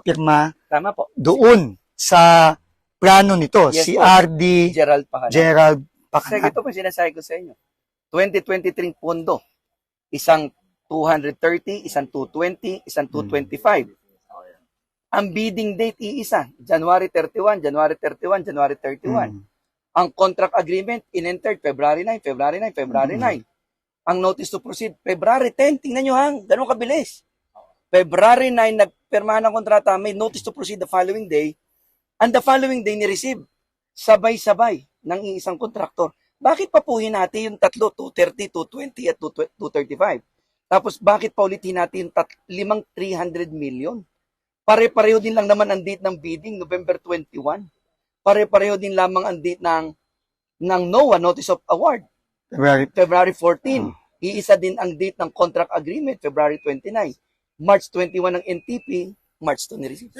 pirma Tama po. doon sa plano nito, Yes si po. RD Gerald Pahala. Gerald Kasi Pacanan. ito po sinasabi ko sa inyo. 2023 pondo. Isang 230, isang 220, isang 225. Ang bidding date iisa, January 31, January 31, January 31. Mm. Ang contract agreement in-entered February 9, February 9, February Mm. 9. Ang notice to proceed February 10. Tingnan nyo hang, ganun kabilis. February 9, nagpirmahan ng kontrata, may notice to proceed the following day. And the following day, ni-receive. Sabay-sabay ng isang kontraktor. Bakit papuhin natin yung tatlo, 230, 220 at 235? Tapos bakit pa ulitin natin yung tat, limang 300 million? Pare-pareho din lang naman ang date ng bidding, November 21. Pare-pareho din lamang ang date ng ng NOAA, Notice of Award, February February 14. Iisa din ang date ng contract agreement, February 29. March 21 ng NTP, March 2 ni-receive.